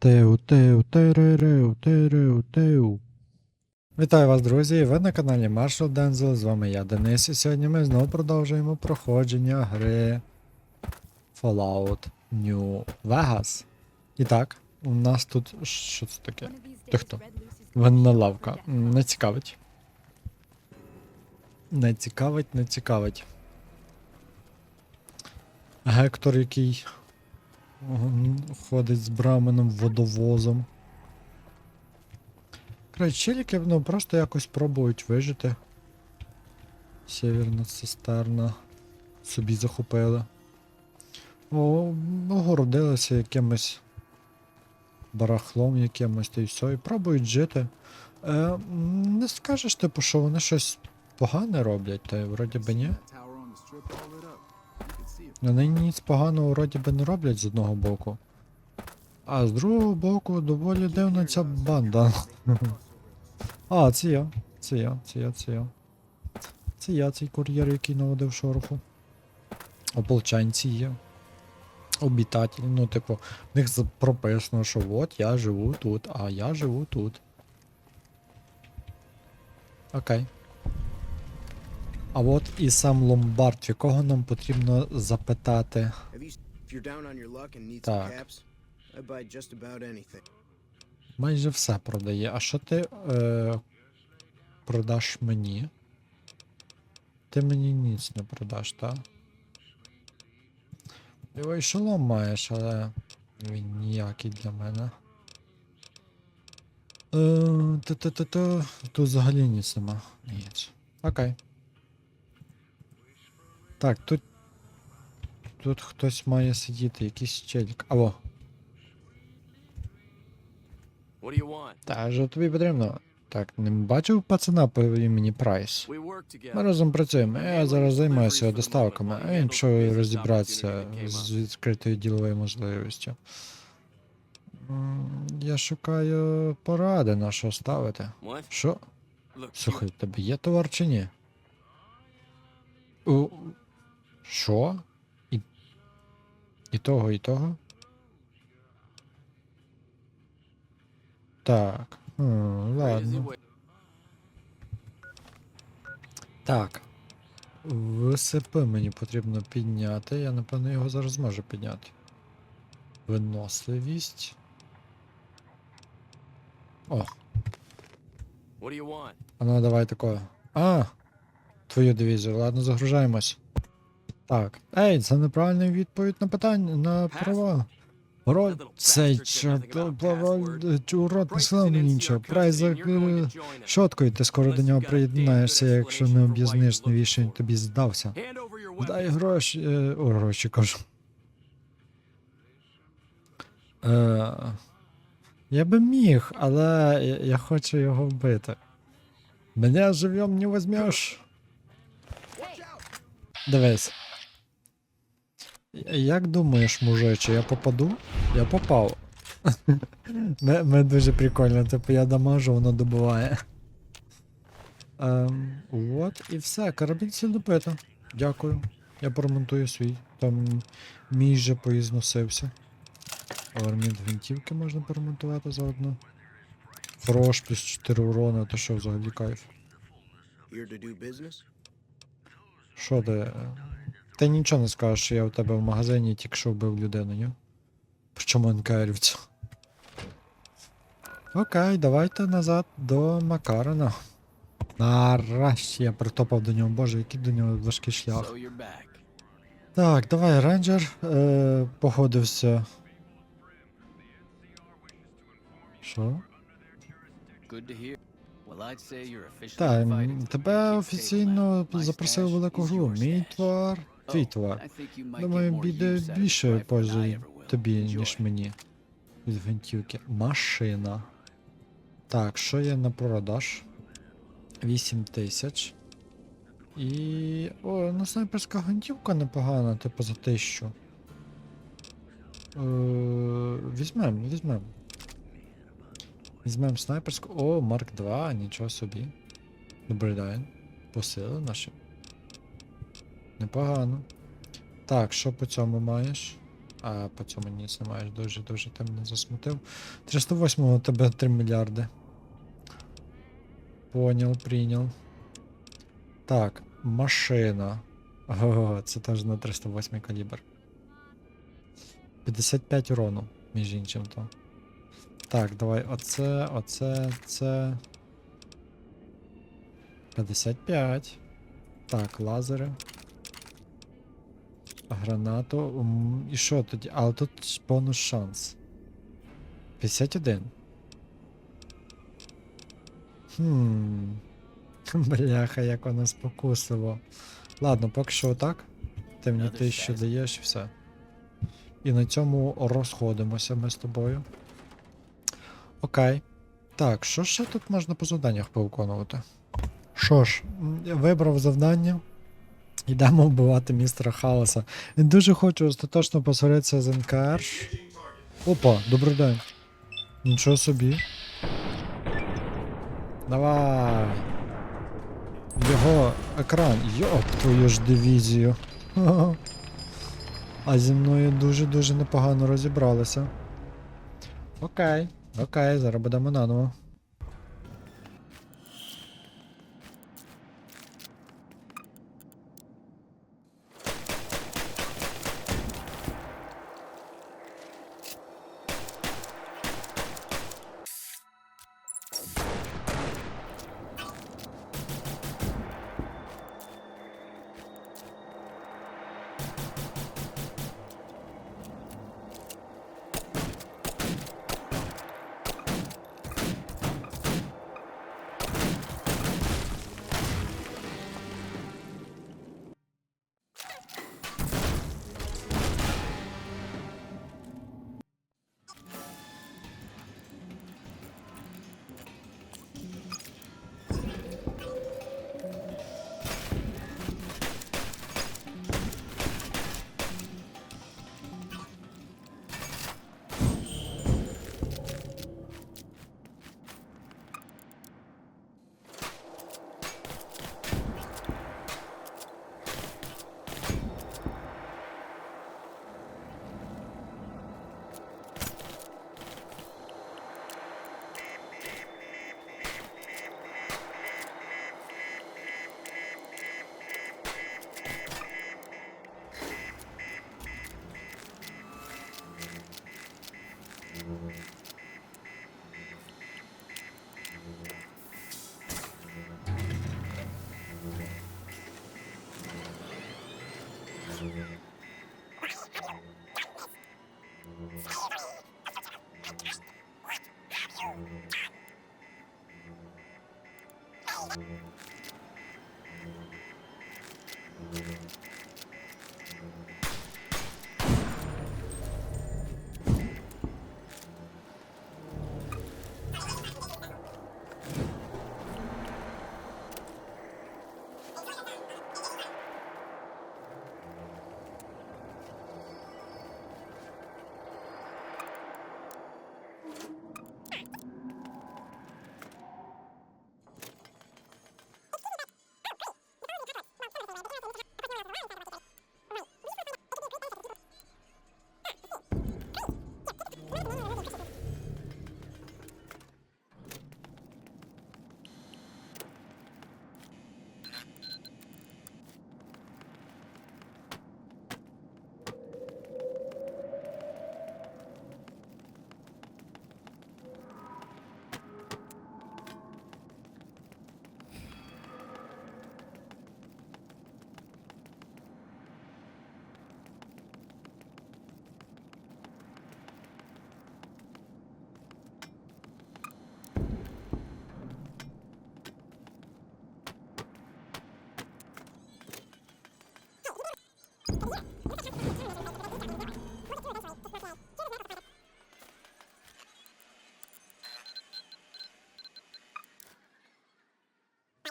Теу, теу, теререу, тереу, теу. Вітаю вас, друзі! Ви на каналі Marshall Denzel, з вами я, Денис, і сьогодні ми знову продовжуємо проходження гри Fallout New Vegas. І так, у нас тут. Що це таке? Ти хто? Винна лавка. Не цікавить. Не цікавить, не цікавить. Гектор, який ходить з браменом водовозом. Коротше, челіки, ну, просто якось пробують вижити. Сєвєрна цистерна. Собі захопили. О, огородилися якимось барахлом якимось та й все. І пробують жити. Е, не скажеш, типу, що вони щось погане роблять, та вроді би ні. Вони ніц поганого вроді би не роблять з одного боку. А з другого боку доволі дивна ця банда. А, це я. Це я, це я, це я. Це я, цей кур'єр, який наводив шороху. Ополчанці є. Обітателі, ну, типу, в них прописано, що от я живу тут, а я живу тут. Окей. А от і сам ломбард, в якого нам потрібно запитати. Так. Майже все продає. А що ти е, продаш мені? Ти мені ніц не продаш, так? Його шолом маєш, але він ніякий для мене. Е. Тут взагалі ніц нема. Ніц. Окей. Так, тут. Тут хтось має сидіти, якийсь челік. Алло. Want? Та що тобі потрібно? Так, не бачив пацана по імені Прайс. Ми разом працюємо. Я зараз займаюся доставками, а він що розібратися з відкритою діловою можливістю. Я шукаю поради на що ставити. Що? Слухай, тебе є товар чи ні? У... Що? І... і того, і того? Так. Хм, ладно. Так. Висипи мені потрібно підняти. Я напевно його зараз зможу підняти. Виносливість. О, а ну давай такое. А! Твою дивізію, ладно, загружаємось. Так. Ей, це неправильна відповідь на питання на права. Роль цей урод мені нічого. Прайс за е, щоткою ти скоро до нього приєднаєшся, якщо не об'ясниш, навіщо він тобі здався. Дай гроші. Е, о, гроші кажу. Е, я би міг, але я, хочу його вбити. Мене живьом не возьмеш. Дивись. Як думаєш, мужиче, я попаду? Я попав. Ми, дуже прикольно, типу я дамажу, воно добиває. Ем, от і все, карабін сілопита. Дякую. Я поремонтую свій. Там мій же поізносився. Армід гвинтівки можна поремонтувати заодно. Хорош, плюс 4 урона, то що взагалі кайф. Що ти? Ти нічого не скажеш, що я у тебе в магазині тільки що вбив людину, ні? Причому НКРівцю. Окей, давайте назад до Макарена. Нарешті я притопав до нього, боже, який до нього важкий шлях. Так, давай, рейнджер е, погодився. Що? Так, тебе офіційно запросив велику гру. Мій stash. Твій товар. Думаю, this більше пользи тобі, ніж мені. Від гвинтівки. Машина. Так, що є на продаж? 8 тисяч. І. О, ну снайперська гвинтівка непогана, типу за тисячу. Е, візьмем, візьмем. Візьмем снайперську. О, Марк 2, нічого собі. Добрий день. Посили наші. Непогано. Так, що по цьому маєш? А по цьому ні, маєш дуже дуже ти мене засмутив. 308 у тебе 3 мільярди. Понял, прийнял. Так, машина. Ого, це теж на 308 калібр. 55 урону, між іншим то. Так, давай оце, оце, це. 55. Так, лазери. Гранату. І що тоді? Але тут бонус шанс. 51. Хм. Бляха, як воно спокусило. Ладно, поки що отак. Ти мені ти що даєш і все. І на цьому розходимося ми з тобою. Окей. Так, що ще тут можна по завданнях повиконувати? Що ж, вибрав завдання. Йдемо вбивати містера Хаоса. Я дуже хочу остаточно посваритися з НКР. Опа, добрий день. Нічого собі. Давай. Його екран. Йоп, твою ж дивізію. А зі мною дуже-дуже непогано розібралися. Окей, окей, зараз будемо наново.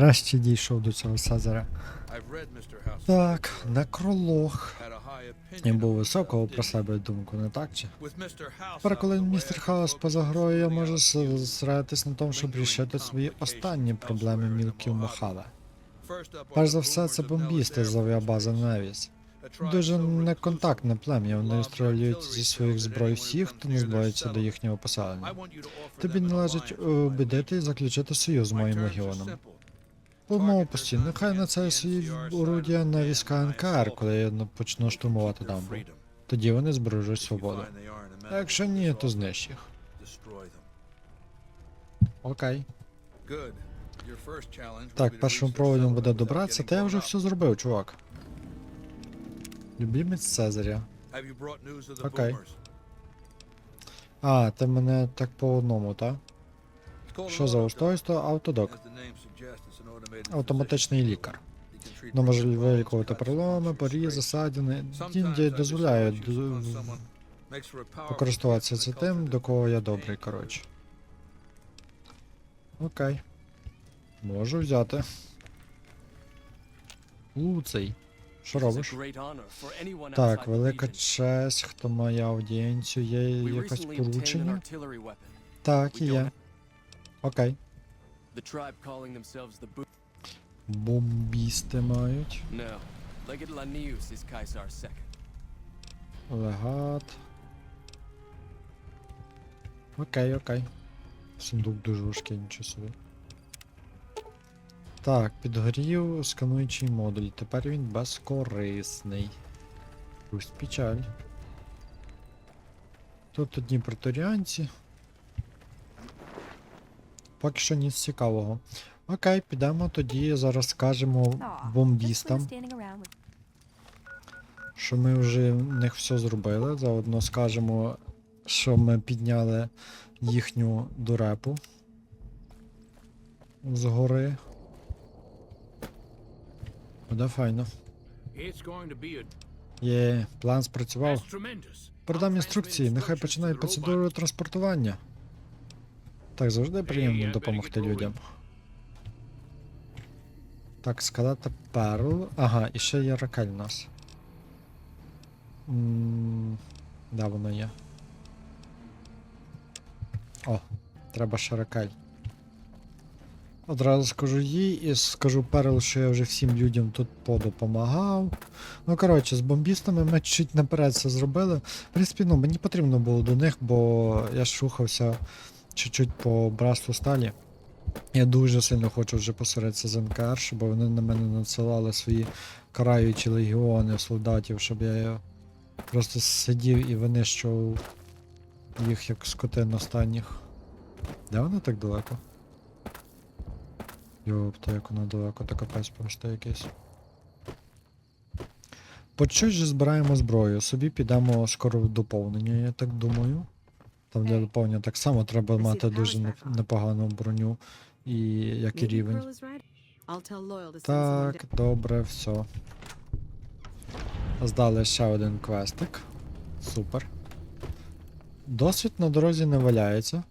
Нарешті дійшов до цього Цезаря. Так, некролог. Він був високого про себе думку, не так чи? Тепер, коли містер Хаус поза грою, я можу зосередитись на тому, щоб рішити свої останні проблеми мілків are Перш за все, це бомбісти з авіабази Невіс. Дуже неконтактне плем'я, вони lobbed зі своїх зброй всіх, хто не збирається до їхнього поселення. Тобі належить убедити і заключити союз з моїм легіоном. Simple. Постійно, нехай на це свої орудія на війська НКР, коли я почну штурмувати дамбу. Тоді вони збережуть свободу. А якщо ні, то знищ їх. Окей. Так, першим проводом буде добратися, та я вже все зробив, чувак. Любімець Цезаря. Окей. А, ти мене так по одному, так? Що за устройство? Автодок. Автоматичний лікар. Ну, може вилікувати переломи, порізи, Іноді I дозволяє це a тим, до кого я добрий, коротше. Окей. Можу взяти. Луцей. Що робиш? Так, велика честь, хто має аудієнцію, є якесь поручення? Так, We є. Окей. Бомбісти мають. Легат. Окей, окей. Сундук дуже важкий, нічого собі. Так, підгорів скануючий модуль. Тепер він безкорисний. Пусть печаль. Тут одні преторіанці. Поки що ніц цікавого. Окей, підемо тоді, зараз скажемо бомбістам. що ми вже в них все зробили. Заодно скажемо, що ми підняли їхню дурепу з гори. Буде файно. Є, план спрацював. Передам інструкції, нехай починають процедуру транспортування. Так, завжди приємно допомогти людям. Так, скалата перл. Ага, і ще є ракель у нас. М, Да, вона є. О, треба ще ракель. Одразу скажу їй і скажу перл, що я вже всім людям тут подопомагав. Ну, коротше, з бомбістами ми чуть наперед це зробили. В принципі, ну, мені потрібно було до них, бо я ж рухався чуть-чуть по братству сталі. Я дуже сильно хочу вже посередитися з НКР, щоб вони на мене надсилали свої караючі легіони солдатів, щоб я просто сидів і винищував їх як скотин останніх. Де вони так далеко? Йопта, як воно далеко, то капець просто якийсь. По чуть же збираємо зброю. Собі підемо скоро в доповнення, я так думаю. Там для Ей. доповнення так само треба мати дуже непогану броню і як і рівень. Так, добре, все. Здали ще один квестик. Супер. Досвід на дорозі не валяється.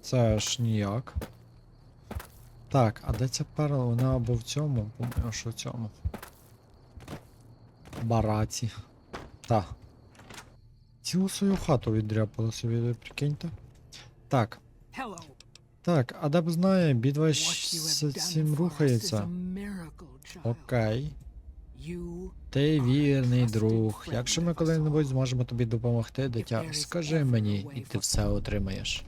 Це ж ніяк. Так, а де ця перла? Вона або в цьому, думаю, що в цьому. Бараці. Та. Цілу свою хату віддряпали собі, прикиньте. Так. Так, Адап знає, What you have B27 done for us is рухається. Окей. Ти вірний друг. Якщо ми коли-небудь зможемо тобі допомогти, дитя, скажи мені, і ти все отримаєш.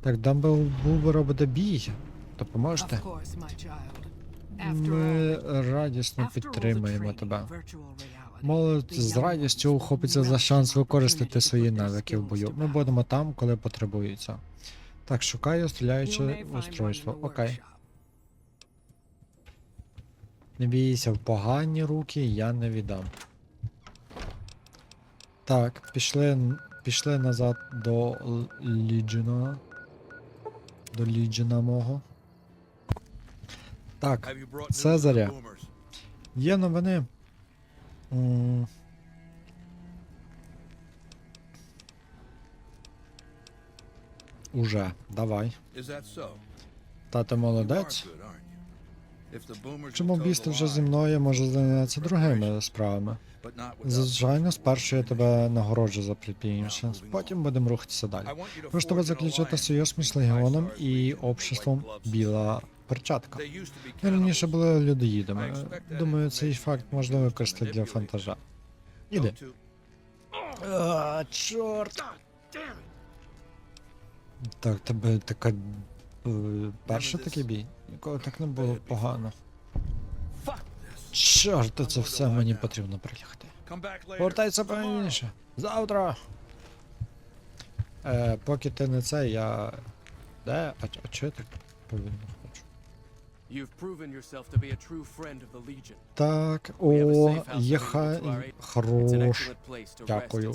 Так, Дамблбу робить бій. Допоможете? Ми радісно training тебе. Молодь з радістю ухопиться за шанс використати свої навики в бою. Ми будемо там, коли потребується. Так, шукаю стріляюче устройство. Окей. Не бійся, в погані руки я не віддам. Так, пішли, пішли назад до Л- До Ліджена мого. Так, Цезаря. є новини. Уже, давай. Та ти молодець. Чому toe вже зі мною може зайнятися другими справами? Звичайно, спершу я тебе нагороджу за підприємство, потім будемо рухатися далі. Прошу тебе заключити союз між легіоном і обществом Біла. Перчатка. Be Ми раніше були людоїдами. Думаю, цей факт можна використати для фантажа. Іди. А, чорт. Так, тебе така. е, Перший такий бій. Ніколи так не було погано. Чорт, це все мені потрібно later. Повертайся повільніше. Завтра. Е, поки ти не це, я. Де? А, а чого я так повільно? You've proven yourself to be a true friend of the Legion. Так, о, safe house є available ха... to our aid. It's an Хорош. Дякую.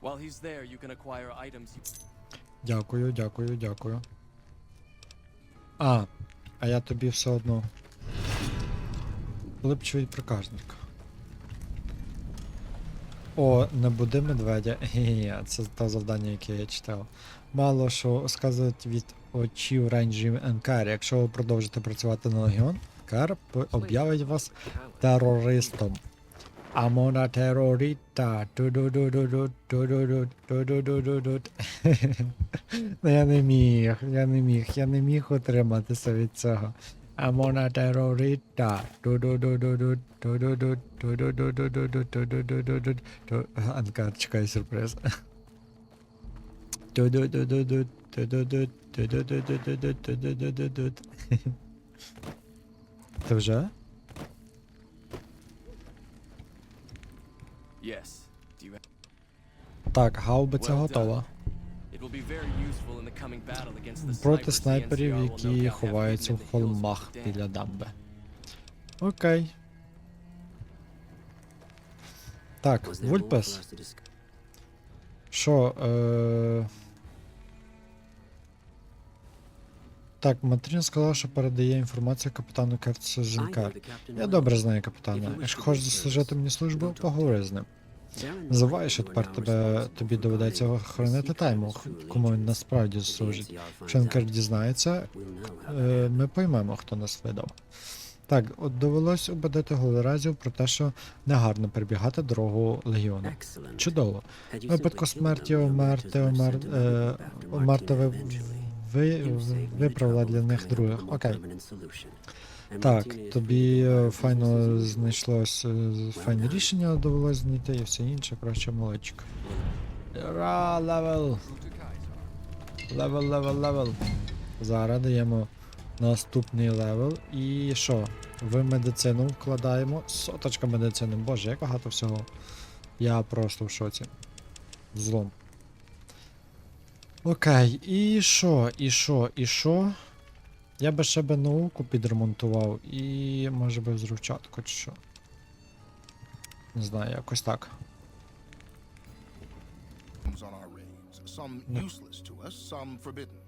While he's there, you can acquire items Дякую, дякую, дякую. А, а я тобі все одно. Липчевий проказник. О, не буди медведя. Ге-ге, це те завдання, яке я читав. Мало що сказати від очів рейнджів НКР. Якщо ви продовжите працювати на Легіон, КР по- об'явить вас терористом. Амона терорита. Ну я не міг, я не міг, я не міг утриматися від цього. Амона терорита. Анкар, чекай сюрприз. Ти вже? Yes. Так, гаубиця готова. Проти снайперів, які ховаються в холмах біля дамби. Окей. Так, Вульпес. Що, е... Так, Матрін сказала, що передає інформацію капітану Кертсу Зінкар. Я добре знаю капітана. Якщо хочеш заслужити мені службу, поговори з ним. Забувай, що тепер тебе, тобі доведеться охоронити тайму, кому він насправді служить. Якщо Енкер дізнається, е, ми поймемо, хто нас видав. Так, от довелось убедити голоразів про те, що негарно перебігати дорогу легіону. Чудово. Випадку смерті Омарти, Омар, е, Омарта ви, ви, виправила для них других. Окей. Так, тобі е, файно знайшлось е, файне рішення, довелось знайти і все інше, коротше, молодчик. Ра, левел. Левел, левел, левел. Зараз даємо наступний левел. І що? В медицину вкладаємо. Соточка медицини. Боже, як багато всього. Я просто в шоці. Злом. Окей, і що, і що, і що? Я би ще би науку підремонтував і може би взрывчатку чи що. Не знаю, якось так. some useless to us, some forbidden.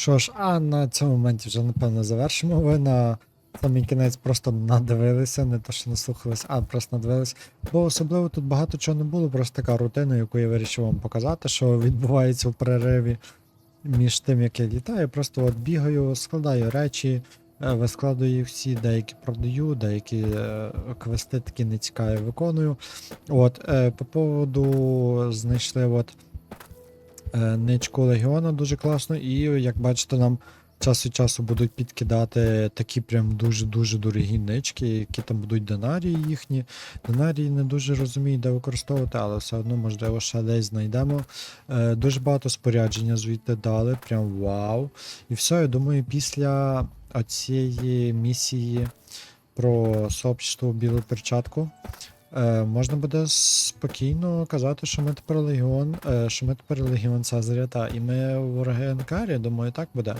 Що ж, а на цьому моменті вже напевно завершимо. Ви на самий кінець просто надивилися, не то що наслухались, а просто надивились. Бо особливо тут багато чого не було, просто така рутина, яку я вирішив вам показати, що відбувається в перериві між тим, як я літаю. Просто от бігаю, складаю речі, е, вискладую їх всі, деякі продаю, деякі е, квести такі нецікаві виконую. От, е, по поводу знайшли от ничку Легіона дуже класно, і як бачите, нам час від часу будуть підкидати такі прям дуже-дуже дорогі нички, які там будуть динарії їхні. Динарії не дуже розумію, де використовувати, але все одно, можливо, ще десь знайдемо. Е, дуже багато спорядження звідти дали, прям вау. І все, я думаю, після цієї місії про сообщество білу перчатку. Е, можна буде спокійно казати, що ми тепер легіон, е, що ми тепер легіон Цезаря, та і ми вороги Енкарі, думаю, так буде.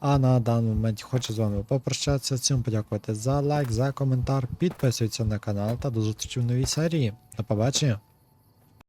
А на даний момент хочу з вами попрощатися, цим подякувати за лайк, за коментар, підписуйтесь на канал та до зустрічі в новій серії. До побачення!